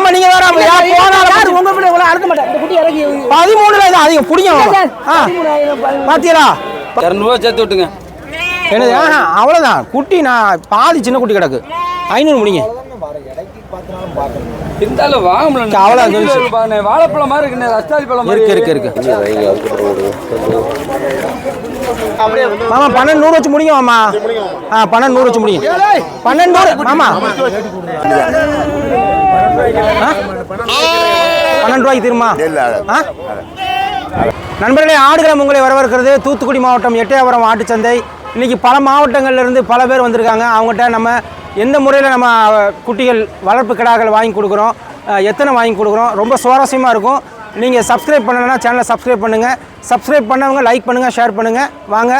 மாமா நீங்க வேற போனாலும் யாரு உங்க பிள்ளை இவ்வளவு அறுக்க மாட்டேன் குட்டி பதிமூணுல இது அதிகம் ஆ பாத்தீங்களா இரநூறுவா சேர்த்து விட்டுங்க என்னது அவ்வளோதான் குட்டி நான் பாதி சின்ன குட்டி கிடக்கு ஐநூறு முடிங்க இருந்தாலும் வாங்க முடியல அவ்வளோ வாழைப்பழம் மாதிரி இருக்குண்ணே ரஸ்தாலி பழம் மாதிரி இருக்கு இருக்கு இருக்கு மாமா பன்னெண்டு நூறு வச்சு முடிங்க மாமா ஆ பன்னெண்டு நூறு வச்சு முடிங்க பன்னெண்டு நூறு மாமா? பன்னெண்டு ரூபாய்க்கு தீருமா? ஆ? நண்பர்களே ஆடுகளம் உங்களை வரவேற்கிறது. தூத்துக்குடி மாவட்டம் எட்டயபுரம் ஆட்டுச்சந்தை இன்னைக்கு பல மாவட்டங்கள்ல இருந்து பல பேர் வந்திருக்காங்க. அவங்ககிட்ட நம்ம எந்த முறையில் நம்ம குட்டிகள் வளர்ப்பு கிடாக்கள் வாங்கி கொடுக்குறோம் எத்தனை வாங்கி கொடுக்குறோம் ரொம்ப சுவாரஸ்யமாக இருக்கும். நீங்கள் சப்ஸ்கிரைப் பண்ணலைன்னா சேனலை சப்ஸ்கிரைப் பண்ணுங்கள் சப்ஸ்கிரைப் பண்ணவங்க லைக் பண்ணுங்கள் ஷேர் பண்ணுங்கள் வாங்க.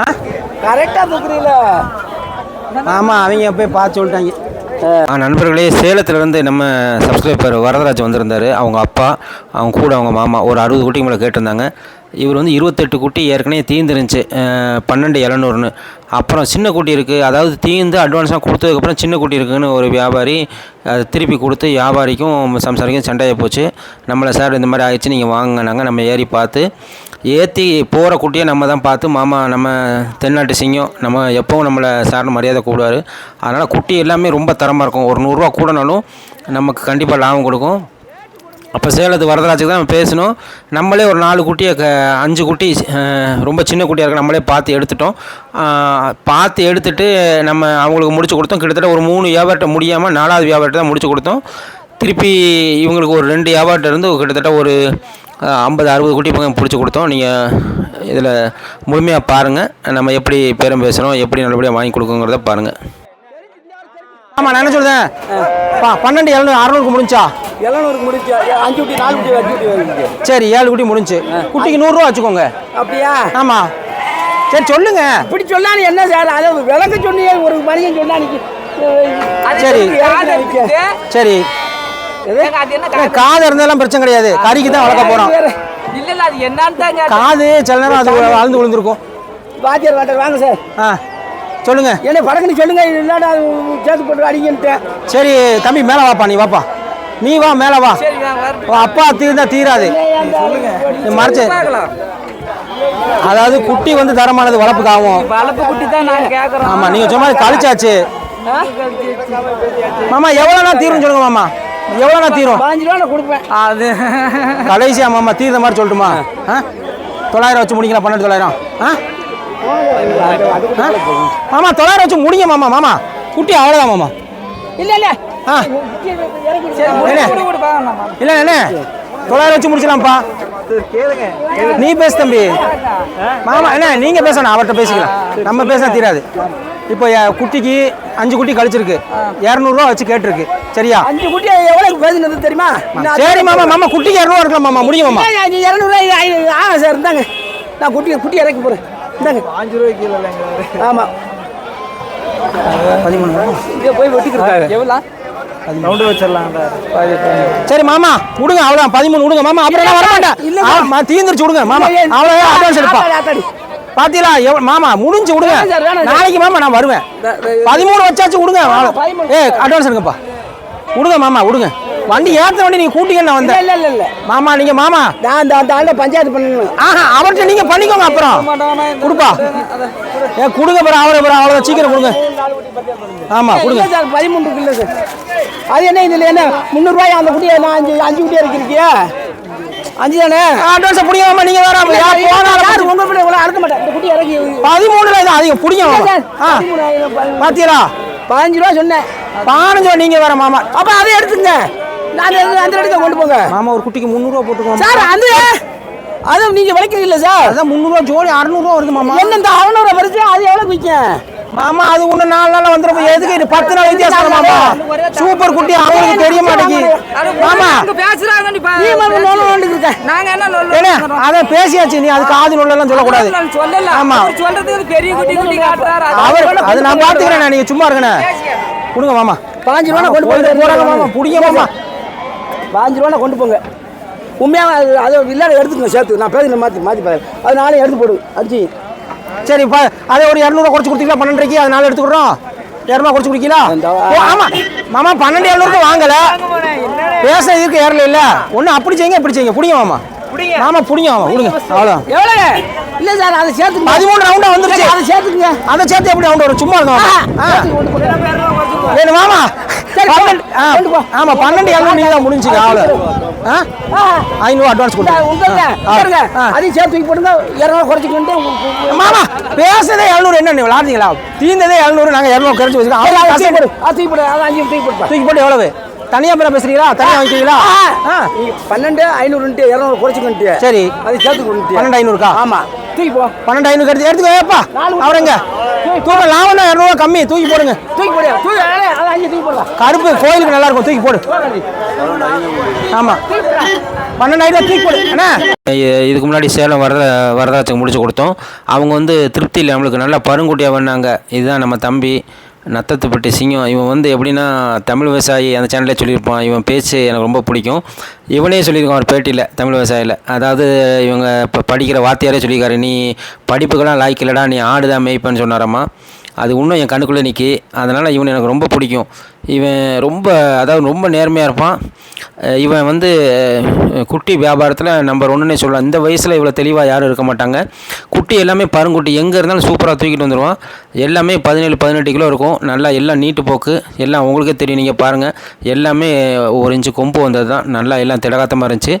ஆ கரெக்டா தூக்குறீல ஆமாம் அவங்க போய் பார்த்து சொல்லிட்டாங்க. நண்பர்களே சேலத்துலேருந்து நம்ம சப்ஸ்கிரைபர் வரதராஜ் வந்திருந்தார். அவங்க அப்பா அவங்க கூட அவங்க மாமா ஒரு அறுபது குட்டி மேலே கேட்டிருந்தாங்க. இவர் வந்து இருபத்தெட்டு குட்டி ஏற்கனவே தீந்துருந்துச்சு. பன்னெண்டு எழுநூறுன்னு. அப்புறம் சின்ன குட்டி இருக்குது அதாவது தீந்து அட்வான்ஸாக கொடுத்ததுக்கப்புறம் சின்ன குட்டி இருக்குன்னு ஒரு வியாபாரி அதை திருப்பி கொடுத்து வியாபாரிக்கும் சம்சாரிக்கும் சண்டையாக போச்சு. நம்மளை சார் இந்த மாதிரி ஆயிடுச்சு நீங்கள் வாங்கினாங்க நம்ம ஏறி பார்த்து ஏற்றி போகிற குட்டியை நம்ம தான் பார்த்து மாமா நம்ம தென்னாட்டு சிங்கம் நம்ம எப்போவும் நம்மளை சார்னு மரியாதை கூடுவார் அதனால் குட்டி எல்லாமே ரொம்ப தரமாக இருக்கும். ஒரு நூறுரூவா கூடனாலும் நமக்கு கண்டிப்பாக லாபம் கொடுக்கும். அப்போ சேலத்து வரதராஜுக்கு தான் நம்ம பேசணும். நம்மளே ஒரு நாலு குட்டியை க அஞ்சு குட்டி ரொம்ப சின்ன குட்டியாக இருக்க நம்மளே பார்த்து எடுத்துட்டோம். பார்த்து எடுத்துட்டு நம்ம அவங்களுக்கு முடிச்சு கொடுத்தோம். கிட்டத்தட்ட ஒரு மூணு வியாபாரத்தை முடியாமல் நாலாவது வியாபாரத்தை தான் முடிச்சு கொடுத்தோம். திருப்பி இவங்களுக்கு ஒரு ரெண்டு வியாபாரத்தை இருந்து கிட்டத்தட்ட ஒரு ஐம்பது அறுபது குட்டி பக்கம் பிடிச்சி கொடுத்தோம். நீங்கள் இதில் முழுமையாக பாருங்கள் நம்ம எப்படி பேரம் பேசுகிறோம் எப்படி நல்லபடியாக வாங்கி கொடுக்குங்கிறத பாருங்கள் ஆமாம் நான் என்ன சொல்கிறேன் பன்னெண்டு எழுநூறு அறநூறுக்கு முடிஞ்சா? எழுநூறுக்கு முடிச்சு அஞ்சு குட்டி நாலு குட்டி அஞ்சு குட்டி வருது சரி ஏழு குட்டி முடிஞ்சு. குட்டிக்கு நூறுரூவா வச்சுக்கோங்க. அப்படியா? ஆமாம் சரி சொல்லுங்க. இப்படி சொல்லான்னு என்ன சார்? அதை விளக்க சொன்னியே ஒரு மணியன் சொன்னா நீ சரி. சரி. காது இருந்தாலும் பிரச்சனை கிடையாது. கறிக்கு தான் வளர்க்க போகிறோம் இல்ல இல்ல அது என்னன்னு காது சில நேரம் அது அழுந்து விழுந்திருக்கும். வாத்தியார் வாத்தியார் வாங்க சார். ஆ சொல்லுங்க. என்ன படக்குன்னு சொல்லுங்க இல்லைன்னா அது சேர்த்து போட்டு அடிங்கன்ட்டேன் சரி தம்பி மேலே வாப்பா நீ வாப்பா. நீ வா மேலே வா. அப்பா தீர்ந்தா தீராது. மறைச்சு. அதாவது குட்டி வந்து தரமானது வளர்ப்புக்கு ஆகும் வளர்ப்பு குட்டி தான் நான் கேக்குறோம் ஆமாம் நீங்கள் சும்மா கழிச்சாச்சு. மாமா எவ்வளோனா தீரும் சொல்லுங்க மாமா. எவ்வளோனா தீரும்? பாஞ்சு ரூபா நான் கொடுப்பேன். அது. கடைசியா மாமா தீர்ந்த மாதிரி சொல்லட்டுமா? ஆ. தொள்ளாயிரம் வச்சு முடிக்கலாம் பன்னெண்டு தொள்ளாயிரம்? ஆ? மாமா தொள்ளாயிரம் வச்சு முடிங்க மாமா மாமா. குட்டி அவ்வளோதான் மாமா. இல்ல இல்ல. ஆ. இல்லை என்ன? தொள்ளாயிரம் வச்சு முடிச்சலாம்ப்பா நீ பேசு தம்பி. மாமா என்ன நீங்க பேசணும் அவர்கிட்ட பேசிக்கலாம். நம்ம பேசினா தீராது. இப்போ குட்டிக்கு அஞ்சு குட்டி கழிச்சிருக்கு. இரநூறுவா வச்சு கேட்டிருக்கு. சரியா? அஞ்சு குட்டி எவ்வளவு பேசுனது தெரியுமா? நான் சரி மாமா மாமா குட்டிக்கு இரநூறுவா இருக்கலாம் மாமா. முடியும் மாமா. நீ இரநூறுவா ஆ சார் இந்தாங்க. நான் குட்டி குட்டி இறக்கி போறேன். இந்தாங்க. அஞ்சு ரூபாய்க்கு ஆமா. இங்கே போய் வெட்டிக்கிறேன். எவ்வளோ சரி மாமா விடுங்க அவ்வளோதான் பதிமூணு விடுங்க மாமா. அப்புறம் இல்ல, ஆமா தீந்துருச்சு விடுங்க மாமா. அவ்வளோ அட்வான்ஸ் எடுப்பா. பாத்தீங்களா? மாமா முடிஞ்சு விடுங்க. நாளைக்கு மாமா நான் வருவேன். பதிமூணு வச்சாச்சு விடுங்க. ஏ அட்வான்ஸ் எடுங்கப்பா. விடுங்க மாமா விடுங்க வண்டி ஏத்த வண்டி நீங்க கூட்டிங்கன்னு நான் வந்தேன். இல்ல இல்ல இல்ல மாமா நீங்க மாமா. நான் அந்த அந்த ஆண்ட பஞ்சாயத்து பண்ணணும். ஆஹா அவர்கிட்ட நீங்க பண்ணிக்கோங்க அப்புறம். கொடுப்பா. ஏ கொடுங்க அப்புறம் அவரை அப்புறம் அவ்வளோ சீக்கிரம் கொடுங்க. ஆமா கொடுங்க. சார் இருக்கு இல்ல சார். அது என்ன இதுல என்ன முந்நூறுபாய் அந்த குட்டியை நான் அஞ்சு அஞ்சு குட்டியா இருக்கிறியா அஞ்சு தானே? அட்வான்ஸ் பிடிங்க மாமா நீங்க வேற போனாலும் உங்க பிள்ளை இவ்வளவு அறுக்க மாட்டேன் குட்டி இறக்கி பதிமூணுல இது அதிகம் ஆ. பாத்தீங்களா? பதினஞ்சு ரூபா சொன்னேன். பதினஞ்சு ரூபா நீங்க வேற மாமா. அப்ப அதை எடுத்துங்க நான் அந்த அந்த இடத்துல கொண்டு போங்க. மாமா ஒரு குட்டிக்கு முந்நூறுவா போட்டுக்கோங்க. சார் அது அது நீங்க விளைக்கிறீங்களா சார் அதான் முந்நூறுவா ஜோடி அறுநூறுவா வருது மாமா. என்ன இந்த அறுநூறு வருது? அது எவ்வளவு விற்கும் மாமா அது ஒண்ணு நாலு நாள் வந்துடும் எதுக்கு இது பத்து நாள் வித்தியாசம் மாமா? சூப்பர் குட்டி அவங்களுக்கு தெரிய மாட்டேங்குது. மாமா. பேசுறாங்க நீ இருக்க. நாங்க என்ன அதை பேசியாச்சு நீ அது காது நொல்லாம் சொல்லக்கூடாது. நான் சொல்லல. ஆமா. அவர் சொல்றதுக்கு பெரிய குட்டி குட்டி காட்டுறாரு. அது அவர் அது நான் பாத்துக்கிறேன் நீங்க சும்மா இருக்கண்ணே கொடுங்க மாமா. பாஞ்சு ரூபா கொண்டு போயிட்டு போறாங்க மாமா. போங்க புடிங்க மாமா. பாஞ்சு ரூபா கொண்டு போங்க. உண்மையாக அது அது இல்லாத எடுத்துக்கங்க சேர்த்து. நான் பேசுகிறேன் மாற்றி மாற்றி பாரு. அது நாளே எடுத்து போடு அடிச்சு சரி பா அதை ஒரு இரநூறுவா குறைச்சு கொடுத்தீங்களா? பன்னெண்டரைக்கு அது நாலு எடுத்துக்கிறோம். இரநூறுவா குறைச்சு குடிக்கலா ஓ ஆமா. மாமா பன்னெண்டு இரநூறுக்கு வாங்கல. பேச இருக்கு ஏறல இல்ல. ஒண்ணு அப்படி செய்யுங்க இப்படி செய்யுங்க. புடிங்க மாமா. மாமா புடிங்க மாமா. கொடுங்க. அவ்வளோ எவ்வளவு? இல்ல சார் அதை சேர்த்து பதிமூணு ரவுண்டா வந்துருச்சு. அதை சேர்த்துக்குங்க. அதை சேர்த்து எப்படி ரவுண்ட் வரும்? சும்மா இருங்க மாமா. ஆ. ஏன்னு மாமா. பன்னெண்டு ஆ, ஆமா பன்னெண்டு எழுநூறு நீங்க தான் முடிஞ்சுங்க அவ்வளோ ஐநூறு அட்வான்ஸ் கொடுங்க. அதையும் சேர்த்து தூக்கி போடுங்க இரநூறு குறைச்சிக்கிட்டு மாமா பேசுறதே எழுநூறு. என்ன நீ விளாடுறீங்களா? தீர்ந்ததே எழுநூறு நாங்க இரநூறு குறைச்சு போடு. தூக்கி போடு தூக்கி போடுப்பா தூக்கி போட்டு எவ்வளவு? தனியா பேர பேசுறீங்களா? தனியா வாங்கிக்கிறீங்களா? ஆ. பன்னெண்டு ஐநூறுன்ட்டு இரநூறு குறைச்சிக்கிட்டு சரி. அது சேர்த்து கொண்டு பன்னெண்டு ஐநூறுக்கா? ஆமா. தூக்கி போ. பன்னெண்டு ஐநூறு எடுத்து எடுத்துக்கோப்பா அவருங்க தூக்க லாபம் தான் இரநூறுவா கம்மி. தூக்கி போடுங்க. தூக்கி போடு. தூக்கி போடுறா. கருப்பு கோயிலுக்கு நல்லா இருக்கும். தூக்கி போடு. ஆமா. பன்னெண்டு ஐநூறு தூக்கி போடு. என்ன இதுக்கு முன்னாடி சேலம் வரத வரதாச்சுக்கு முடிச்சு கொடுத்தோம். அவங்க வந்து திருப்தி இல்லை நம்மளுக்கு நல்லா பருங்குட்டியாக பண்ணாங்க இதுதான் நம்ம தம்பி. நத்தத்துப்பட்டி சிங்கம். இவன் வந்து எப்படின்னா தமிழ் விவசாயி அந்த சேனல்லே சொல்லியிருப்பான். இவன் பேச்சு எனக்கு ரொம்ப பிடிக்கும். இவனே சொல்லியிருக்கான் ஒரு பேட்டியில் தமிழ் விவசாயியில் அதாவது இவங்க இப்போ படிக்கிற வாத்தியாரே சொல்லியிருக்காரு நீ படிப்புக்கெல்லாம் லாய்க்கில்லடா நீ ஆடுதான் மேய்ப்பேன்னு சொன்னாராம்மா. அது இன்னும் என் கண்ணுக்குள்ளே நிற்கி அதனால் இவனை எனக்கு ரொம்ப பிடிக்கும். இவன் ரொம்ப அதாவது ரொம்ப நேர்மையாக இருப்பான். இவன் வந்து குட்டி வியாபாரத்தில் நம்பர் ஒன்றுனே சொல்லலாம் இந்த வயசில் இவ்வளோ தெளிவாக யாரும் இருக்க மாட்டாங்க. குட்டி எல்லாமே பருங்குட்டி எங்கே இருந்தாலும் சூப்பராக தூக்கிட்டு வந்துடுவான் எல்லாமே பதினேழு பதினெட்டு கிலோ இருக்கும். நல்லா எல்லாம் நீட்டு போக்கு. எல்லாம் உங்களுக்கே தெரியும் நீங்கள் பாருங்கள் எல்லாமே ஒரு இன்ச்சு கொம்பு வந்தது தான் நல்லா எல்லாம் திடகாத்தமாக இருந்துச்சு.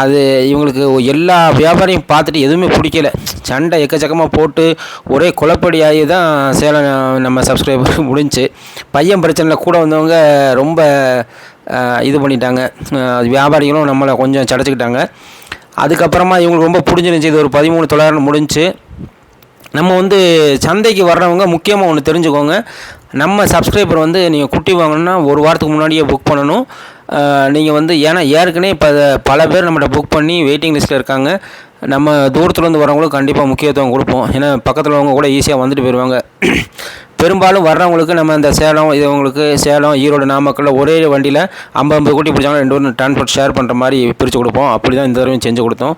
அது இவங்களுக்கு எல்லா வியாபாரியும் பார்த்துட்டு எதுவுமே பிடிக்கல. சண்டை எக்கச்சக்கமாக போட்டு ஒரே குழப்படியாகி தான் சேலம் நம்ம சப்ஸ்கிரைபர் முடிஞ்சு பையன் பிரச்சனையில் கூட வந்தவங்க ரொம்ப இது பண்ணிட்டாங்க. வியாபாரிகளும் நம்மளை கொஞ்சம் சடைச்சிக்கிட்டாங்க. அதுக்கப்புறமா இவங்களுக்கு ரொம்ப பிடிச்சிருந்துச்சி இது ஒரு பதிமூணு தொள்ளாயிரம் முடிஞ்சுச்சு. நம்ம வந்து சந்தைக்கு வர்றவங்க முக்கியமாக ஒன்று தெரிஞ்சுக்கோங்க. நம்ம சப்ஸ்கிரைபர் வந்து நீங்கள் குட்டி வாங்கணும்னா ஒரு வாரத்துக்கு முன்னாடியே புக் பண்ணணும். நீங்கள் வந்து ஏன்னா ஏற்கனவே இப்போ பல பேர் நம்மகிட்ட புக் பண்ணி வெயிட்டிங் லிஸ்ட்டில் இருக்காங்க. நம்ம தூரத்துலேருந்து வரவங்களுக்கு கண்டிப்பாக முக்கியத்துவம் கொடுப்போம். ஏன்னா பக்கத்தில் உள்ளவங்க கூட ஈஸியாக வந்துட்டு போயிடுவாங்க பெரும்பாலும் வர்றவங்களுக்கு நம்ம இந்த சேலம் இது உங்களுக்கு சேலம் ஈரோடு நாமக்கல்ல ஒரே வண்டியில் ஐம்பது ஐம்பது கூட்டி பிடிச்சாங்க ரெண்டு ஒன்று டிரான்ஸ்போர்ட் ஷேர் பண்ணுற மாதிரி பிரித்து கொடுப்போம். அப்படி தான் இந்த தடவையும் செஞ்சு கொடுத்தோம்.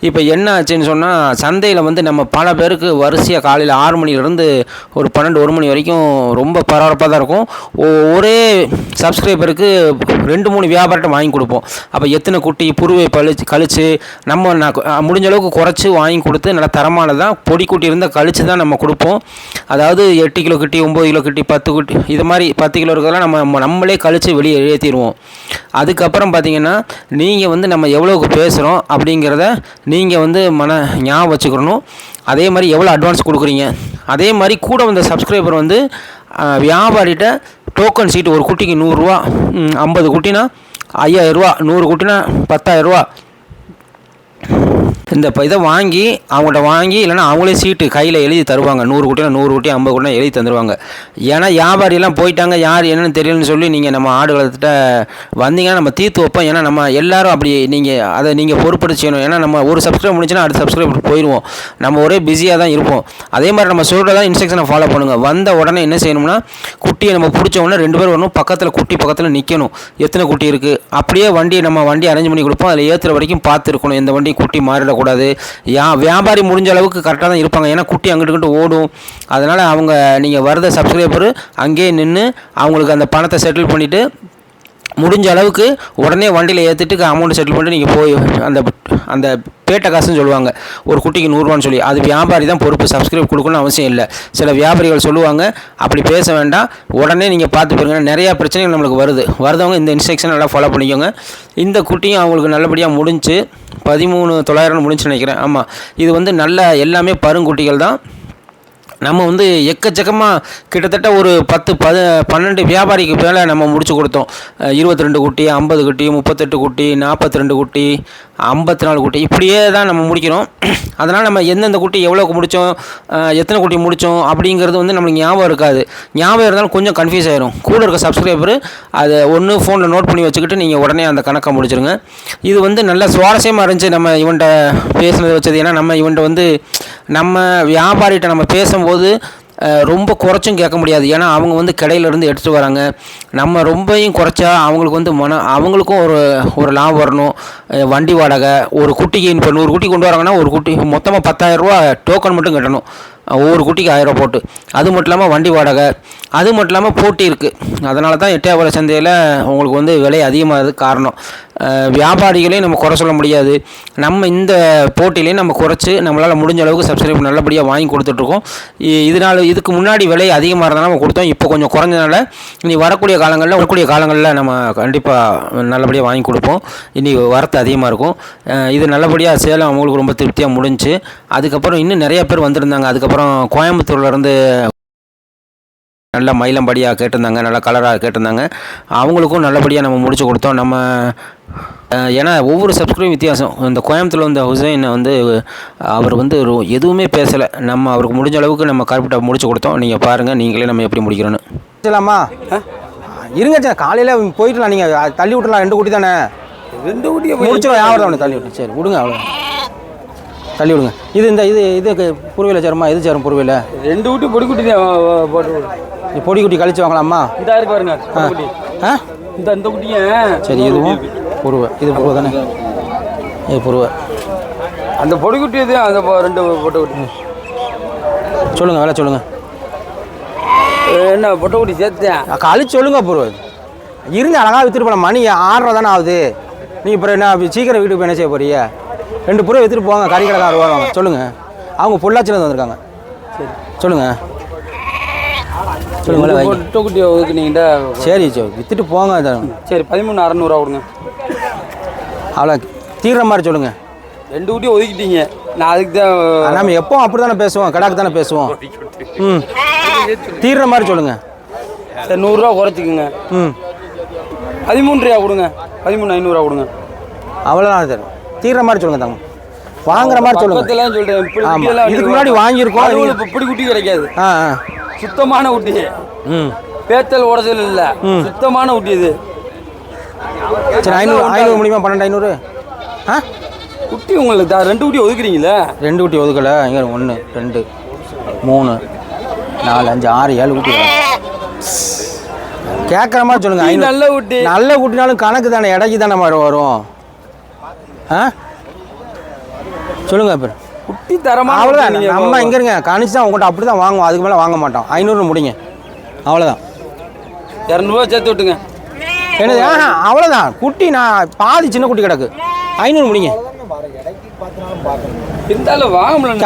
இப்போ என்ன ஆச்சுன்னு சொன்னால் சந்தையில் வந்து நம்ம பல பேருக்கு வரிசையாக காலையில் ஆறு மணிலேருந்து ஒரு பன்னெண்டு ஒரு மணி வரைக்கும் ரொம்ப பரபரப்பாக தான் இருக்கும். ஒ- ஒரே சப்ஸ்கிரைபருக்கு ரெண்டு மூணு வியாபாரத்தை வாங்கி கொடுப்போம். அப்போ எத்தனை குட்டி புருவை பழிச்சு கழிச்சு நம்ம நான் முடிஞ்ச அளவுக்கு குறைச்சி வாங்கி கொடுத்து நல்லா தரமானதாக பொடி குட்டி இருந்தால் கழிச்சு தான் நம்ம கொடுப்போம். அதாவது எட்டு கிலோ குட்டி ஒம்பது கிலோ குட்டி பத்து குட்டி இது மாதிரி பத்து கிலோ இருக்கிறதெல்லாம் நம்ம நம்மளே கழித்து வெளியே ஏற்றிடுவோம். அதுக்கப்புறம் பார்த்தீங்கன்னா நீங்கள் வந்து நம்ம எவ்வளோக்கு பேசுகிறோம் அப்படிங்கிறத நீங்கள் வந்து மன ஞாபகம் வச்சுக்கணும். அதே மாதிரி எவ்வளோ அட்வான்ஸ் கொடுக்குறீங்க? அதே மாதிரி கூட வந்த சப்ஸ்கிரைபர் வந்து வியாபாரிகிட்ட டோக்கன் சீட்டு ஒரு குட்டிக்கு நூறுரூவா ஐம்பது குட்டினா ஐயாயிரரூவா நூறு குட்டினா பத்தாயிரரூவா இந்த இதை வாங்கி அவங்கள்ட்ட வாங்கி இல்லைனா அவங்களே சீட்டு கையில் எழுதி தருவாங்க. நூறு குட்டினா நூறு குட்டி ஐம்பது குட்டினா எழுதி தந்துடுவாங்க ஏன்னா வியாபாரியெல்லாம் போயிட்டாங்க யார் என்னென்னு தெரியலன்னு சொல்லி நீங்கள் நம்ம ஆடு வளர்த்துட்ட வந்தீங்கன்னா நம்ம தீர்த்து வைப்போம். ஏன்னா நம்ம எல்லாரும் அப்படி நீங்கள் அதை நீங்கள் பொறுப்படுத்தி செய்யணும் ஏன்னா நம்ம ஒரு சப்ஸ்கிரைப் முடிச்சுன்னா அடுத்த சப்ஸ்கிரைப் போயிடுவோம் நம்ம ஒரே பிஸியாக தான் இருப்போம். அதே மாதிரி நம்ம சொல்கிறதா இன்ஸ்ட்ரக்ஷனை ஃபாலோ பண்ணுங்கள் வந்த உடனே என்ன செய்யணும்னா குட்டியை நம்ம பிடிச்ச உடனே ரெண்டு பேர் வரணும். பக்கத்தில் குட்டி பக்கத்தில் நிற்கணும் எத்தனை குட்டி இருக்குது அப்படியே வண்டியை நம்ம வண்டி அரேஞ்ச் பண்ணி கொடுப்போம். அதில் ஏற்றுற வரைக்கும் பார்த்துருக்கணும். எந்த வண்டி குட்டி மாறிடக்கூடாது. யா வியாபாரி முடிஞ்ச அளவுக்கு கரெக்டாக தான் இருப்பாங்க. ஏன்னா குட்டி அங்கிட்டு ஓடும். அதனால் அவங்க நீங்கள் வரத சப்ஸ்கிரைபர் அங்கேயே நின்று அவங்களுக்கு அந்த பணத்தை செட்டில் பண்ணிவிட்டு முடிஞ்ச அளவுக்கு உடனே வண்டியில் ஏற்றிட்டு அமௌண்ட் செட்டில் பண்ணிட்டு நீங்கள் போய் அந்த அந்த பேட்டை காசுன்னு சொல்லுவாங்க. ஒரு குட்டிக்கு நூறுரூவான்னு சொல்லி. அது வியாபாரி தான் பொறுப்பு. சப்ஸ்கிரைப் கொடுக்கணும்னு அவசியம் இல்லை. சில வியாபாரிகள் சொல்லுவாங்க அப்படி பேச வேண்டாம். உடனே நீங்கள் பார்த்து பாருங்க. நிறையா பிரச்சனைகள் நம்மளுக்கு வருது. வருதவங்க இந்த இன்ஸ்ட்ரக்ஷன் நல்லா ஃபாலோ பண்ணிக்கோங்க. இந்த குட்டியும் அவங்களுக்கு நல்லபடியாக முடிஞ்சு பதிமூணு தொள்ளாயிரம் முடிஞ்சு நினைக்கிறேன். ஆமாம் இது வந்து நல்ல எல்லாமே பருங்குட்டிகள் தான். நம்ம வந்து எக்கச்சக்கமாக கிட்டத்தட்ட ஒரு பத்து பத பன்னெண்டு வியாபாரிக்கு மேலே நம்ம முடிச்சு கொடுத்தோம். இருபத்தி ரெண்டு குட்டி ஐம்பது குட்டி முப்பத்தெட்டு குட்டி நாற்பத்தி ரெண்டு குட்டி ஐம்பத்தி நாலு குட்டி. இப்படியே தான் நம்ம முடிக்கிறோம். அதனால் நம்ம எந்தெந்த குட்டி எவ்வளோக்கு முடித்தோம் எத்தனை குட்டி முடித்தோம் அப்படிங்கிறது வந்து நம்மளுக்கு ஞாபகம் இருக்காது. ஞாபகம் இருந்தாலும் கொஞ்சம் கன்ஃபியூஸ் ஆயிரும். கூட இருக்க சப்ஸ்கிரைபர் அதை ஒன்று ஃபோனில் நோட் பண்ணி வச்சுக்கிட்டு நீங்கள் உடனே அந்த கணக்கை முடிச்சிருங்க. இது வந்து நல்ல சுவாரஸ்யமாக இருந்துச்சு நம்ம இவன்ட்ட பேசுனது வச்சது. ஏன்னா நம்ம இவன்ட்ட வந்து நம்ம வியாபாரிகிட்ட நம்ம பேசும்போது ரொம்ப குறைச்சும் கேட்க முடியாது. ஏன்னா அவங்க வந்து கடையிலேருந்து எடுத்துகிட்டு வராங்க. நம்ம ரொம்பையும் குறைச்சா அவங்களுக்கு வந்து மன அவங்களுக்கும் ஒரு ஒரு லாபம் வரணும். வண்டி வாடகை ஒரு குட்டிக்கு இப்போ நூறு குட்டி கொண்டு வராங்கன்னா ஒரு குட்டி மொத்தமாக பத்தாயிரரூவா டோக்கன் மட்டும் கட்டணும். ஒவ்வொரு குட்டிக்கு ஆயிரம் போட்டு. அது மட்டும் இல்லாமல் வண்டி வாடகை. அது மட்டும் இல்லாமல் போட்டி இருக்குது அதனால தான் எட்டயபுரம் சந்தையில் உங்களுக்கு வந்து விலை அதிகமாகிறதுக்கு காரணம். வியாபாரிகளையும் நம்ம குறை சொல்ல முடியாது. நம்ம இந்த போட்டியிலையும் நம்ம குறைச்சி நம்மளால் முடிஞ்ச அளவுக்கு சப்ஸ்கிரைப் நல்லபடியாக வாங்கி கொடுத்துட்ருக்கோம் இதனால் இதனால இதுக்கு முன்னாடி விலை அதிகமாக இருந்தால் நம்ம கொடுத்தோம். இப்போ கொஞ்சம் குறைஞ்சனால இனி வரக்கூடிய காலங்களில் வரக்கூடிய காலங்களில் நம்ம கண்டிப்பாக நல்லபடியாக வாங்கி கொடுப்போம். இனி வரத்து அதிகமாக இருக்கும். இது நல்லபடியாக சேலம் அவங்களுக்கு ரொம்ப திருப்தியாக முடிஞ்சு அதுக்கப்புறம் இன்னும் நிறைய பேர் வந்திருந்தாங்க. அதுக்கப்புறம் கோயம்புத்தூர்லேருந்து நல்ல மயிலம்படியாக கேட்டிருந்தாங்க நல்ல கலராக கேட்டிருந்தாங்க. அவங்களுக்கும் நல்லபடியாக நம்ம முடிச்சு கொடுத்தோம். நம்ம ஏன்னா ஒவ்வொரு சப்ஸ்கிரைப் வித்தியாசம். இந்த கோயம்புத்தூர்ல வந்த ஹுசைன் வந்து அவர் வந்து எதுவுமே பேசலை. நம்ம அவருக்கு முடிஞ்ச அளவுக்கு நம்ம கரெக்டாக முடிச்சு கொடுத்தோம். நீங்கள் பாருங்கள் நீங்களே நம்ம எப்படி முடிக்கிறோன்னு சரிலாமா இருங்க சார் காலையில் போயிட்டுலாம் நீங்கள் தள்ளி விட்டுலாம் ரெண்டு குட்டி தானே? ரெண்டு குட்டியை முடிச்சிடும் வியாபாரம் அவனை தள்ளி விட்டு? சரி விடுங்க அவ்வளோ தள்ளி விடுங்க இது இந்த இது இது புருவையில் சேருமா? இது சேரும் புருவையில்? ரெண்டு குட்டி பொடி குட்டி போட்டு. பொடி குட்டி கழிச்சு வாங்கலாமா? இந்த இருக்கு பாருங்க ஆ. இந்த இந்த குட்டிய சரி இதுவும் புருவை. இது புருவை தானே? இது புருவை. அந்த பொடி குட்டி இது அந்த ரெண்டு பொட்டை குட்டி சொல்லுங்கள் வேலை சொல்லுங்கள் என்ன பொட்டை குட்டி சேர்த்தேன் கழிச்சு சொல்லுங்க புருவை. இருங்க அழகாக வித்துட்டு போகலாம் மணி ஆறரை தானே ஆகுது. நீங்கள் இப்போ என்ன சீக்கிரம் வீட்டுக்கு போய் என்ன செய்ய போறீங்க? ரெண்டு புருவை வித்துட்டு போவாங்க கறி கடைக்காரர் வருவாங்க சொல்லுங்கள் அவங்க பொள்ளாச்சிலேருந்து வந்திருக்காங்க. சரி சொல்லுங்கள் சொல்லுங்க வேலை வைங்க. பொட்டை குட்டியை ஒதுக்குனீங்கடா. சரி சரி. வித்துட்டு போங்க. சரி பதிமூணு அறநூறுவா கொடுங்க. அவ்வளோ தீர்ற மாதிரி சொல்லுங்க. ரெண்டு குட்டியை ஒதுக்கிட்டீங்க. நான் அதுக்கு தான் நம்ம எப்போ அப்படி தானே பேசுவோம் கடாக்கு தானே பேசுவோம். ம். தீர்ற மாதிரி சொல்லுங்க. சரி நூறுரூவா குறைச்சிக்கோங்க. ம். பதிமூணு ரூபா கொடுங்க. பதிமூணு ஐநூறுரூவா கொடுங்க. அவ்வளோதான் சார். தீர்ற மாதிரி சொல்லுங்க தங்க வாங்குற மாதிரி சொல்லுங்க. சொல்றேன். இப்படி ஆமா. குட்டியெல்லாம் இதுக்கு முன்னாடி வாங்கியிருக்கோம். இப்ப இப்படி குட்டி கிடைக்காது. ஆ ஆ. சுத்தமான குட்டி. ம். பேத்தல் உடச்சல் இல்ல. சுத்தமான குட்டி இது. சரி ஐநூறு ஐநூறு முடியுமா? பன்னெண்டு ஐநூறு? ஆ? குட்டி உங்களுக்கு ரெண்டு குட்டி ஒதுக்குறீங்களே ரெண்டு குட்டி ஒதுக்கலை. இங்கே ஒன்று ரெண்டு மூணு நாலு அஞ்சு ஆறு ஏழு குட்டி கேட்குற மாதிரி சொல்லுங்க நல்ல குட்டி. நல்ல குட்டினாலும் கணக்கு தானே இடைக்கு தானே வரும். ஆ? சொல்லுங்க இப்போ குட்டி தரமான அவ்வளோதான் நம்ம இங்கே இருங்க. கணிச்சு தான் உங்கள்கிட்ட அப்படி தான் வாங்குவோம். அதுக்கு மேலே வாங்க மாட்டோம். ஐநூறு முடிங்க. அவ்வளோதான் இரநூறுவா சேர்த்து விட்டுங்க. என்னது? ஆஹா அவ்வளோதான் குட்டி நான் பாதி சின்ன குட்டி கிடக்கு. ஐநூறு முடிங்க. இருந்தாலும் வாங்க முடியல.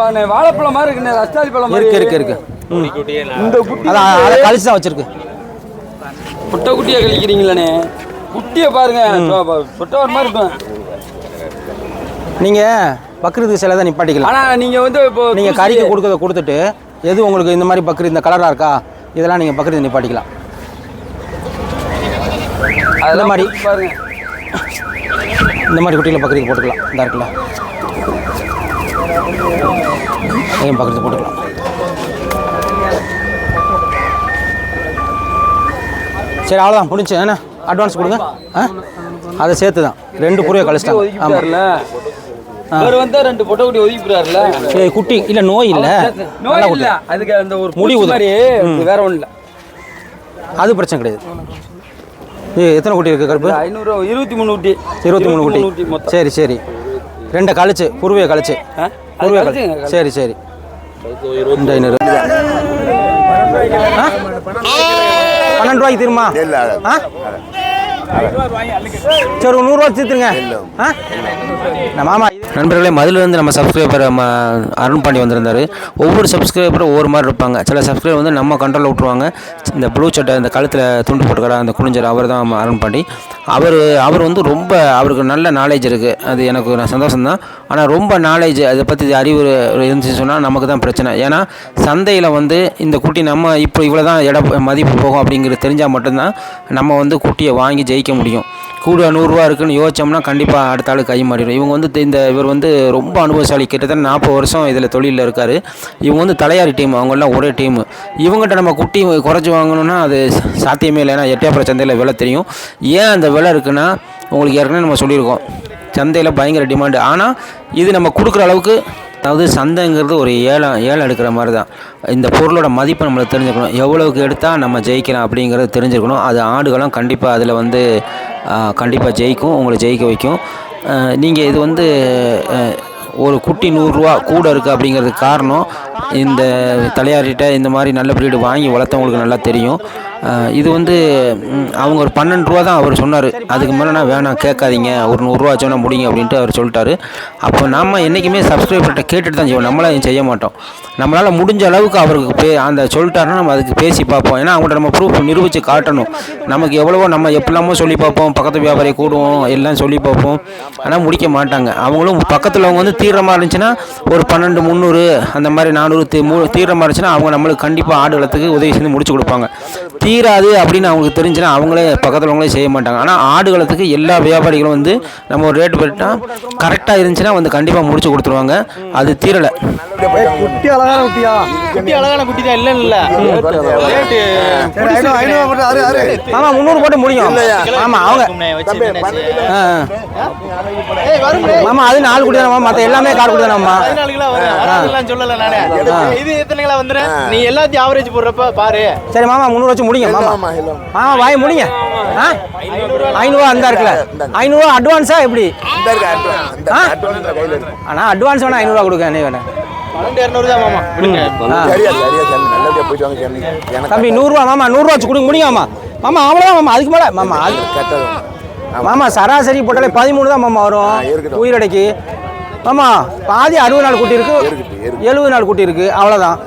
பாருங்க, வாழைப்பழம் மாதிரி இருக்குண்ணே ரஸ்தாலி பழம் இருக்கு இருக்கு இருக்கு. இந்த குட்டி அதான் அதை கழிச்சு தான் வச்சிருக்கு. புட்டை குட்டியை கழிக்கிறீங்களே. குட்டியை பாருங்க. ஒரு மாதிரி இருக்கும் நீங்கள் பக்ரீத்துக்கு சில தான் நிப்பாட்டிக்கலாம். ஆனா நீங்க வந்து இப்போ நீங்கள் கறிக்கு கொடுக்கறத கொடுத்துட்டு எது உங்களுக்கு இந்த மாதிரி பக்ரீத் இந்த கலராக இருக்கா இதெல்லாம் நீங்கள் பக்ரீத் நிப்பாட்டிக்கலாம். அதெல்லாம் மாதிரி. இந்த மாதிரி குட்டியில் பக்ரீத் போட்டுக்கலாம் இந்த இருக்குல்ல. அதையும் பக்ரீத் போட்டுக்கலாம். சரி அவ்வளோதான் முடிஞ்சு. என்ன அட்வான்ஸ் கொடுங்க. ஆ? அதை சேர்த்து தான் ரெண்டு புரிய கழிச்சிட்டாங்க. ஆமாம் இவர் வந்து ரெண்டு பொட்டை குட்டி ஒதுக்கிட்டாருல சரி குட்டி இல்லை நோய் இல்லை. நல்ல நோய் குட்டி இல்ல அதுக்கு அந்த ஒரு முடி முடி உதிரும். மாதிரி வேற ஒண்ணும் இல்ல அது பிரச்சனை கிடையாது. ஏ எத்தனை குட்டி இருக்குது கருப்பு? ஐநூறு இருபத்தி மூணு குட்டி. இருபத்தி மூணு குட்டி. சரி சரி. ரெண்டை கழிச்சு புருவையை கழிச்சு. புருவையை கழிச்சு. சரி சரி. ரெண்டு ஐநூறு. ஆ? பன்னெண்டு ரூபாய்க்கு திரும்ப ஆ? சரி ஒரு நூறுரூவா சேர்த்துருங்க. மாமா நண்பர்களே மதுலேருந்து நம்ம சப்ஸ்கிரைபர் நம்ம அருண் பாண்டி வந்திருந்தார். ஒவ்வொரு சப்ஸ்கிரைபரும் ஒவ்வொரு மாதிரி இருப்பாங்க. சில சப்ஸ்கிரைபர் வந்து நம்ம கண்ட்ரோலில் விட்டுருவாங்க. இந்த ப்ளூ சட்டை இந்த கழுத்தில் துண்டு போட்டுக்கிற அந்த குனிஞ்சர் அவர் தான் அருண் பாண்டி. அவர் அவர் வந்து ரொம்ப அவருக்கு நல்ல நாலேஜ் இருக்குது அது எனக்கு நான் சந்தோஷம் தான் ஆனால் ரொம்ப நாலேஜ் அதை பற்றி அறிவு இருந்துச்சுன்னு சொன்னால் நமக்கு தான் பிரச்சனை. ஏன்னா சந்தையில் வந்து இந்த குட்டி நம்ம இப்போ இவ்வளோ தான் இட மதிப்பு போகும் அப்படிங்கிறது தெரிஞ்சால் மட்டும்தான் நம்ம வந்து குட்டியை வாங்கி ஜெயிக்க முடியும். கூட நூறுரூவா இருக்குன்னு யோசிச்சோம்னா கண்டிப்பாக அடுத்த ஆள் கை மாறிடும். இவங்க வந்து இந்த இவர் வந்து ரொம்ப அனுபவசாலி. கிட்டத்தட்ட நாற்பது வருஷம் இதில் தொழிலில் இருக்கார். இவங்க வந்து தலையாரி டீம் அவங்கெல்லாம் ஒரே டீமு இவங்ககிட்ட நம்ம குட்டி குறைச்சி வாங்கணும்னா அது சாத்தியமே இல்லை. ஏன்னா எட்டயபுரம் சந்தையில் விலை தெரியும். ஏன் அந்த விலை இருக்குன்னா உங்களுக்கு ஏற்கனவே நம்ம சொல்லியிருக்கோம். சந்தையில் பயங்கர டிமாண்டு ஆனால் இது நம்ம கொடுக்குற அளவுக்கு அதாவது சந்தைங்கிறது ஒரு ஏலம் ஏலம் எடுக்கிற மாதிரி தான் இந்த பொருளோட மதிப்பை நம்மளுக்கு தெரிஞ்சுக்கணும். எவ்வளவுக்கு எடுத்தால் நம்ம ஜெயிக்கலாம் அப்படிங்கிறது தெரிஞ்சுக்கணும். அது ஆடுகளும் கண்டிப்பாக அதில் வந்து கண்டிப்பாக ஜெயிக்கும். உங்களை ஜெயிக்க வைக்கும். நீங்கள் இது வந்து ஒரு குட்டி நூறுரூவா கூட இருக்குது அப்படிங்கிறதுக்கு காரணம் இந்த தலையாரிட்ட இந்த மாதிரி நல்ல ப்ரீடு வாங்கி வளர்த்தவங்களுக்கு நல்லா தெரியும். இது வந்து அவங்க ஒரு பன்னெண்டு ரூபா தான் அவர் சொன்னார். அதுக்கு மேலே நான் வேணாம் கேட்காதீங்க. ஒரு நூறுரூவா வச்சோன்னா முடிங்க அப்படின்ட்டு அவர் சொல்லிட்டாரு. அப்போ நாம் என்றைக்குமே சப்ஸ்கிரைபர்கிட்ட கேட்டுட்டு தான் செய்வோம். நம்மளாம் எதுவும் செய்ய மாட்டோம். நம்மளால் முடிஞ்ச அளவுக்கு அவருக்கு பே அந்த சொல்லிட்டாருன்னா நம்ம அதுக்கு பேசி பார்ப்போம். ஏன்னா அவங்கள்ட்ட நம்ம ப்ரூஃப் நிரூபித்து காட்டணும். நமக்கு எவ்வளவோ நம்ம எப்படிலாமோ சொல்லி பார்ப்போம். பக்கத்து வியாபாரி கூடுவோம் எல்லாம் சொல்லி பார்ப்போம். ஆனால் முடிக்க மாட்டாங்க. அவங்களும் பக்கத்தில் அவங்க வந்து தீரமாக இருந்துச்சுன்னா ஒரு பன்னெண்டு முந்நூறு அந்த மாதிரி நானூறு தீ மூ இருந்துச்சுன்னா அவங்க நம்மளுக்கு கண்டிப்பாக ஆடு வளர்த்துக்கு உதவி செஞ்சு முடிச்சு கொடுப்பாங்க. தீராது அப்படின்னு அவங்களுக்கு தெரிஞ்சுன்னா அவங்களே பக்கத்தில் உள்ளவங்களே செய்ய மாட்டாங்க. ஆனால் ஆடு வளர்த்துக்கு எல்லா வியாபாரிகளும் வந்து நம்ம ஒரு ரேட் போட்டால் கரெக்டாக இருந்துச்சுன்னா வந்து கண்டிப்பாக முடிச்சு கொடுத்துருவாங்க. அது தீரலை. குட்டி அழகான குட்டியா குட்டி அழகான குட்டி தான் இல்ல இல்ல ஆமாம் முந்நூறு போட்டு முடியும். ஆமாம் அவங்க. வச்சு ஆ. ஏய் வரும் மாமா அது நாலு குடி தானே மற்ற எல்லாமே கார் குடி தானம்மா சொல்லல நானே இது எத்தனை கிலோ வந்துரும்? நீ எல்லாத்தையும் ஆவரேஜ் போடுறப்ப பாரு. சரி மாமா முந்நூறு வச்சு முடிங்க மாமா. மாமா வாய் முடிங்க. ஆ? ஐநூறுவா அந்த இருக்குல்ல ஐநூறுவா அட்வான்ஸா எப்படி? ஆ? ஆனால் அட்வான்ஸ் வேணா ஐநூறுவா கொடுக்க மாமா? விடுங்க தம்பி நூறுரூவா மாமா நூறுரூவா வச்சு கொடுங்க முடியும் மாமா? அவ்வளோதான் மாமா. அதுக்கு மேலே மாமா அது மாமா. சராசரி போட்டாலே பதிமூணு தான் மாமா வரும். உயிரடைக்கு. மாமா பாதி அறுபது நாள் குட்டி இருக்கு எழுபது நாள் குட்டி இருக்கு அவ்வளோதான்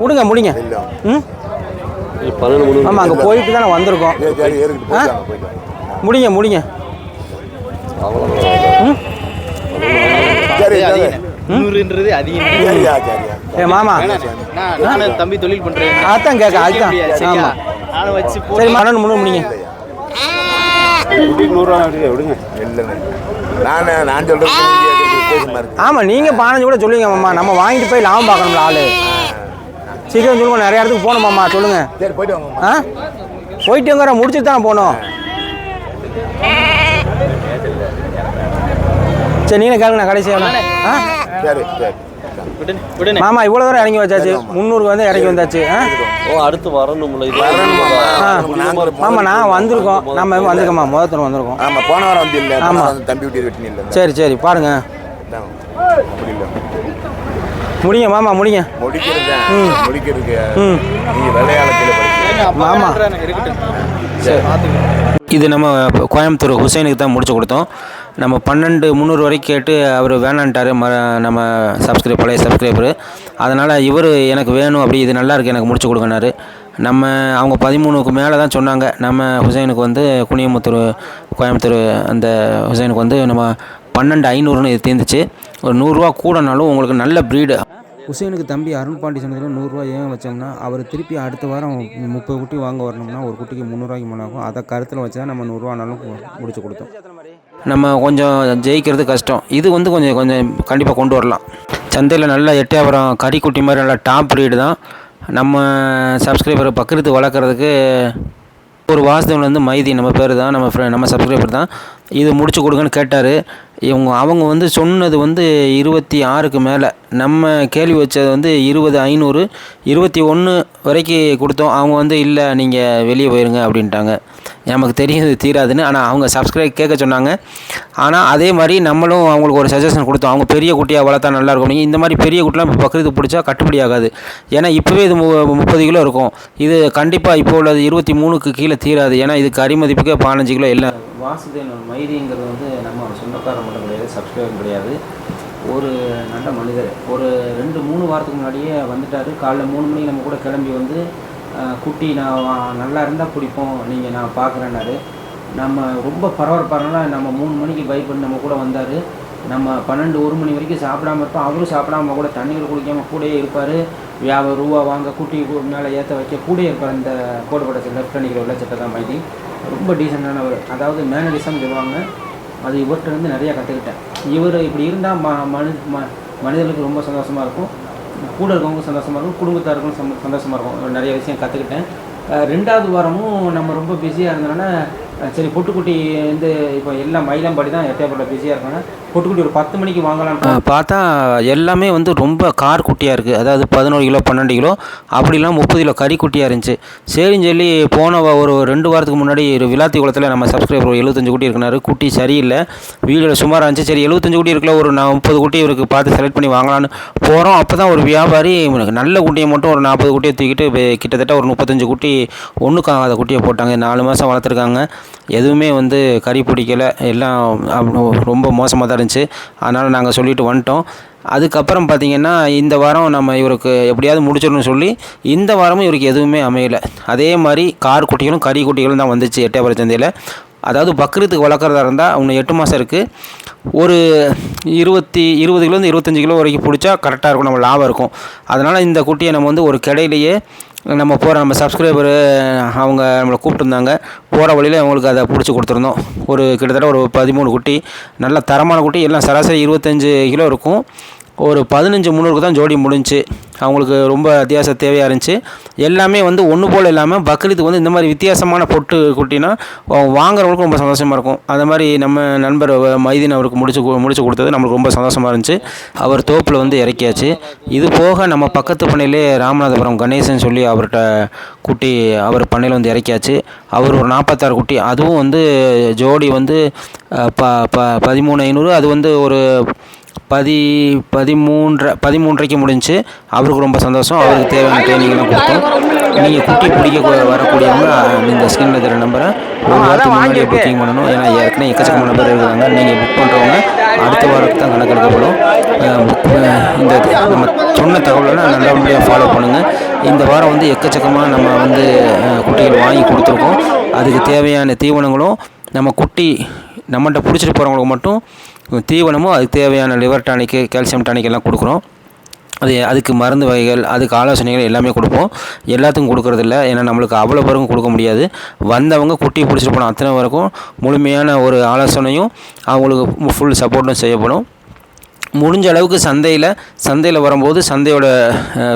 விடுங்க முடிங்க ம்? ஆமாம் அங்கே போயிட்டு தானே வந்திருக்கோம். ஆ? முடிங்க முடிங்க. நூறுன்றது அதிகம். ஏ மாமா. நான் நானும் தம்பி தொழில் பண்றேன். அதான் கேட்க அதுதான்? ஆமாம் நானும் வச்சு போ சரி மரணம் முன்னூறு முடிங்க. ஆமாம் நீங்கள் பதினஞ்சு கூட சொல்லுங்க மாமா. நம்ம வாங்கிட்டு போய் லாபம் பார்க்கணும்ல ஆளு. சீக்கிரம் சொல்லுங்க நிறைய இடத்துக்கு போகணும் மாமா சொல்லுங்க. சரி போயிட்டு வாங்க ஆ? போயிட்டுங்கிற முடிச்சுட்டு தான் போகணும். சரி நீங்களே கேளுங்க நான் கடைசி? ஆ? சரி சரி. மாமா இவ்வளோ தூரம் இறங்கி வச்சாச்சு. முந்நூறுக்கு வந்து இறங்கி வந்தாச்சு. ஆ? ஓ அடுத்து ஆ. ஆமாம் நான் வந்திருக்கோம். நம்ம வந்திருக்கோம்மா முதல் தூரம் வந்திருக்கோம். ஆமா போன வாரம் வந்து இல்ல போன ஆமா. வாரம் வந்து தம்பி விட்டு சரி சரி பாருங்க. முடிங்க மாமா முடிங்க. முடிக்கிறது முடிக்கிறதுக்கு ம். நீங்க விளையாளத்தில் படிக்க மாமா. இது நம்ம கோயம்புத்தூர் ஹுசைனுக்கு தான் முடிச்சு கொடுத்தோம். நம்ம பன்னெண்டு முந்நூறு வரைக்கும் கேட்டு அவர் வேணான்ட்டார். ம நம்ம சப்ஸ்கிரைப் பழைய சப்ஸ்கிரைபரு அதனால் இவர் எனக்கு வேணும் அப்படி இது நல்லா இருக்கு எனக்கு முடிச்சு கொடுங்கனாரு நம்ம அவங்க பதிமூணுக்கு மேலே தான் சொன்னாங்க. நம்ம ஹுசைனுக்கு வந்து குனியமுத்தூர் கோயம்புத்தூர் அந்த ஹுசைனுக்கு வந்து நம்ம பன்னெண்டு ஐநூறுன்னு இது தீர்ந்துச்சு. ஒரு நூறுரூவா கூடனாலும் உங்களுக்கு நல்ல ப்ரீடு ஹுசைனுக்கு தம்பி அருண் பாண்டி சொன்னதில் நூறுரூவா ஏன் வச்சோம்னா அவர் திருப்பி அடுத்த வாரம் முப்பது குட்டி வாங்க வரணும்னா ஒரு குட்டிக்கு முந்நூறுவாய்க்கு முன்னாகும். அதை கருத்தில் வச்சு தான் நம்ம நூறுரூவானாலும் முடிச்சு கொடுத்தோம். நம்ம கொஞ்சம் ஜெயிக்கிறது கஷ்டம். இது வந்து கொஞ்சம் கொஞ்சம் கண்டிப்பாக கொண்டு வரலாம். சந்தையில் நல்ல எட்டயபுரம் கறிக்குட்டி மாதிரி நல்ல டாப் ப்ரீடு தான். நம்ம சப்ஸ்கிரைபரை பக்கத்து வளர்க்குறதுக்கு ஒரு வாசுதேவன் வந்து மைதி நம்ம பேர் தான். நம்ம ஃப்ரெ நம்ம சப்ஸ்கிரைபர் தான். இது முடிச்சு கொடுங்கன்னு கேட்டார். இவங்க அவங்க வந்து சொன்னது வந்து இருபத்தி ஆறுக்கு மேலே. நம்ம கேள்வி வச்சது வந்து இருபது ஐநூறு இருபத்தி ஒன்று வரைக்கும் கொடுத்தோம். அவங்க வந்து இல்லை நீங்கள் வெளியே போயிருங்க அப்படின்ட்டாங்க. நமக்கு தெரியும் இது தீராதுன்னு. ஆனால் அவங்க சப்ஸ்கிரைப் கேட்க சொன்னாங்க. ஆனால் அதே மாதிரி நம்மளும் அவங்களுக்கு ஒரு சஜஷன் கொடுத்தோம். அவங்க பெரிய குட்டியாக வளர்த்தா நல்லாயிருக்கும் நீங்கள் இந்த மாதிரி பெரிய குட்டிலாம் இப்போ பக்கத்துக்கு பிடிச்சா கட்டுப்படி ஆகாது. ஏன்னா இப்போவே இது மு- முப்பது கிலோ இருக்கும். இது கண்டிப்பாக இப்போ உள்ளது இருபத்தி மூணுக்கு கீழே தீராது. ஏன்னா இதுக்கு அரிமதிப்புக்கே பதினஞ்சு கிலோ இல்லை வாசுதேவன் மைதிங்கிறது வந்து நம்ம சொந்தக்காரர் மட்டும் கிடையாது சப்ஸ்கிரைபர் கிடையாது. ஒரு நல்ல மனிதர். ஒரு ரெண்டு மூணு வாரத்துக்கு முன்னாடியே வந்துட்டார். காலைல மூணு மணிக்கு நம்ம கூட கிளம்பி வந்து குட்டி நான் நல்லா இருந்தால் பிடிப்போம் நீங்கள் நான் பார்க்குறேன்னாரு நம்ம ரொம்ப பரபரப்பாருனால நம்ம மூணு மணிக்கு பை நம்ம கூட வந்தார். நம்ம பன்னெண்டு ஒரு மணி வரைக்கும் சாப்பிடாம இருப்போம். அவரும் சாப்பிடாம கூட தண்ணீர் குடிக்காமல் கூடயே இருப்பார். வியாபாரம் ரூபா வாங்க குட்டி மேலே ஏற்ற வைக்க கூடயே இருப்பார். இந்த கோடுபட லெஃப்ட் அணிக்கிற உள்ள சட்டை தான் ரொம்ப டீசெண்டானவர் அதாவது மேனரிசம் சொல்லுவாங்க. அது இவர்கிட்ட இருந்து நிறையா கற்றுக்கிட்டேன் இவர் இப்படி இருந்தால் ம மனு ம மனிதர்களுக்கு ரொம்ப சந்தோஷமாக இருக்கும். கூட இருக்கவங்க சந்தோஷமாக இருக்கும் குடும்பத்தாருக்கும் சம் சந்தோஷமாக இருக்கும். நிறைய விஷயம் கற்றுக்கிட்டேன் ரெண்டாவது வாரமும் நம்ம ரொம்ப பிஸியாக இருந்தனால சரி பொட்டுக்குட்டி வந்து இப்போ எல்லாம் மயிலம்பாடி தான் எட்டயப்பட்ட பிஸியாக இருக்காங்க. பொட்டுக்குட்டி ஒரு பத்து மணிக்கு வாங்கலாம் பார்த்தா எல்லாமே வந்து ரொம்ப கார் குட்டியாக இருக்குது அதாவது பதினோரு கிலோ பன்னெண்டு கிலோ அப்படிலாம் முப்பது கிலோ கறி குட்டியாக இருந்துச்சு. சரின்னு சொல்லி போன ஒரு ரெண்டு வாரத்துக்கு முன்னாடி ஒரு விளாத்தி குளத்தில் நம்ம சப்ஸ்கிரைபர் ஒரு எழுபத்தஞ்சு குட்டி இருக்கிறாரு. குட்டி சரியில்லை. வீடியோவில் சுமாராக இருந்துச்சு. சரி எழுபத்தஞ்சு குட்டி இருக்குல்ல ஒரு நான் முப்பது குட்டி இவருக்கு பார்த்து செலக்ட் பண்ணி வாங்கலான்னு போகிறோம் அப்போ தான் ஒரு வியாபாரி நல்ல குட்டியை மட்டும் ஒரு நாற்பது குட்டியை தூக்கிட்டு கிட்டத்தட்ட ஒரு முப்பத்தஞ்சு குட்டி ஒன்றுக்காகாத குட்டியை போட்டாங்க. நாலு மாதம் வளர்த்துருக்காங்க. எதுவுமே வந்து கறி பிடிக்கலை. எல்லாம் ரொம்ப மோசமாக தான் இருந்துச்சு. இருந்துச்சு. அதனால் நாங்கள் சொல்லிட்டு வந்துட்டோம். அதுக்கப்புறம் பார்த்திங்கன்னா இந்த வாரம் நம்ம இவருக்கு எப்படியாவது முடிச்சிடணும்னு சொல்லி இந்த வாரமும் இவருக்கு எதுவுமே அமையலை. அதே மாதிரி கார் குட்டிகளும் கறி குட்டிகளும் தான் வந்துச்சு எட்டயபுரம் சந்தையில் அதாவது பக்ரீத்துக்கு வளர்க்குறதா இருந்தால் இன்னும் எட்டு மாதம் இருக்குது ஒரு இருபத்தி இருபது கிலோந்து இருபத்தஞ்சி கிலோ வரைக்கும் பிடிச்சா கரெக்டாக இருக்கும். நம்ம லாபம் இருக்கும். அதனால் இந்த குட்டியை நம்ம வந்து ஒரு கிடையிலேயே நம்ம போகிற நம்ம சப்ஸ்கிரைபரு அவங்க நம்மளை கூப்பிட்டுருந்தாங்க. போகிற வழியில் அவங்களுக்கு அதை பிடிச்சி கொடுத்துருந்தோம். ஒரு கிட்டத்தட்ட ஒரு பதிமூணு குட்டி நல்ல தரமான குட்டி. எல்லாம் சராசரி இருபத்தஞ்சு கிலோ இருக்கும். ஒரு பதினஞ்சு முந்நூறுக்கு தான் ஜோடி முடிஞ்சுச்சு. அவங்களுக்கு ரொம்ப அத்தியாவசிய தேவையாக இருந்துச்சு. எல்லாமே வந்து ஒன்று போல் இல்லாமல் பக்ரீத்துக்கு வந்து இந்த மாதிரி வித்தியாசமான பொட்டு குட்டினா வாங்குறவங்களுக்கு ரொம்ப சந்தோஷமாக இருக்கும். அந்த மாதிரி நம்ம நண்பர் மைதீன் அவருக்கு முடிச்சு முடிச்சு கொடுத்தது நம்மளுக்கு ரொம்ப சந்தோஷமாக இருந்துச்சு. அவர் தோப்பில் வந்து இறக்கியாச்சு. இது போக நம்ம பக்கத்து பண்ணையிலே ராமநாதபுரம் கணேசன் சொல்லி அவர்கிட்ட குட்டி அவர் பண்ணையில் வந்து இறக்கியாச்சு. அவர் ஒரு நாற்பத்தாறு குட்டி. அதுவும் வந்து ஜோடி வந்து ப ப பதிமூணு ஐநூறு. அது வந்து ஒரு பதி பதிமூன்றரை பதிமூன்றரைக்கு முடிஞ்சுச்சு அவருக்கு ரொம்ப சந்தோஷம். அவருக்கு தேவையான ட்ரைனிங்லாம் கொடுத்தோம். நீங்கள் குட்டி பிடிக்க வரக்கூடியவங்க இந்த ஸ்கிரீனில் தர நம்பரை ஒரு வாரத்துக்கு முன்னாடியே புக்கிங் பண்ணணும். ஏன்னா ஏற்கனவே எக்கச்சக்கமான பேர் இருக்காங்க நீங்கள் புக் பண்ணுறவங்க அடுத்த வாரத்துக்கு தான் கணக்கு எடுக்கப்படும் அஹ், புக் இந்த நம்ம சொன்ன தகவலெல்லாம் நல்லபடியாக ஃபாலோ பண்ணுங்கள் இந்த வாரம் வந்து எக்கச்சக்கமாக நம்ம வந்து குட்டிகள் வாங்கி கொடுத்துருக்கோம். அதுக்கு தேவையான தீவனங்களும் நம்ம குட்டி நம்மகிட்ட பிடிச்சிட்டு போகிறவங்களுக்கு மட்டும் தீவனமும் அதுக்கு தேவையான லிவர் டானிக்கு கால்சியம் டானிக் எல்லாம் கொடுக்குறோம். அது அதுக்கு மருந்து வகைகள் அதுக்கு ஆலோசனைகள் எல்லாமே கொடுப்போம். எல்லாத்துக்கும் கொடுக்குறதில்ல. ஏன்னா நம்மளுக்கு அவ்வளோ பேருக்கும் கொடுக்க முடியாது. வந்தவங்க குட்டி பிடிச்சிட்டு போன அத்தனை வரைக்கும் முழுமையான ஒரு ஆலோசனையும் அவங்களுக்கு ஃபுல் சப்போர்ட்டும் செய்யப்படும். முடிஞ்ச அளவுக்கு சந்தையில் சந்தையில் வரும்போது சந்தையோட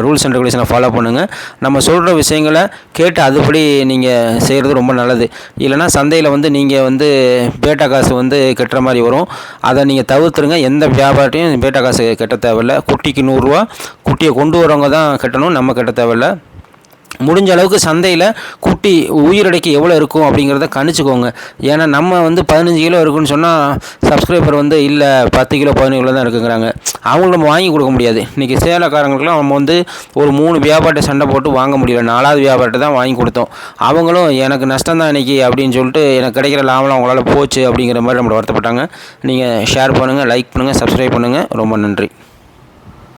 ரூல்ஸ் அண்ட் ரெகுலேஷனை ஃபாலோ பண்ணுங்கள் நம்ம சொல்கிற விஷயங்களை கேட்டு அதுபடி நீங்கள் செய்கிறது ரொம்ப நல்லது. இல்லைனா சந்தையில் வந்து நீங்கள் வந்து பேட்டா காசு வந்து கட்டுற மாதிரி வரும். அதை நீங்கள் தவிர்த்துருங்க. எந்த வியாபாரத்தையும் பேட்டா காசு கட்ட தேவையில்ல. குட்டிக்கு நூறுரூவா குட்டியை கொண்டு வரவங்க தான் கட்டணும். நம்ம கட்ட தேவையில்ல. முடிஞ்ச அளவுக்கு சந்தையில் குட்டி உயிரடைக்கு எவ்வளோ இருக்கும் அப்படிங்கிறத கணிச்சுக்கோங்க. ஏன்னா நம்ம வந்து பதினஞ்சு கிலோ இருக்குன்னு சொன்னால் சப்ஸ்கிரைபர் வந்து இல்லை பத்து கிலோ பதினஞ்சு கிலோ தான் இருக்குங்கிறாங்க. அவங்களுக்கு நம்ம வாங்கி கொடுக்க முடியாது. இன்றைக்கி சேலக்காரங்களுக்குலாம் நம்ம வந்து ஒரு மூணு வியாபாரத்தை சண்டை போட்டு வாங்க முடியல. நாலாவது வியாபாரத்தை தான் வாங்கி கொடுத்தோம். அவங்களும் எனக்கு நஷ்டம் தான் இன்றைக்கி அப்படின்னு சொல்லிட்டு எனக்கு கிடைக்கிற லாபம் அவங்களால போச்சு அப்படிங்கிற மாதிரி நம்மளை வருத்தப்பட்டாங்க. நீங்கள் ஷேர் பண்ணுங்கள் லைக் பண்ணுங்கள் சப்ஸ்கிரைப் பண்ணுங்கள் ரொம்ப நன்றி.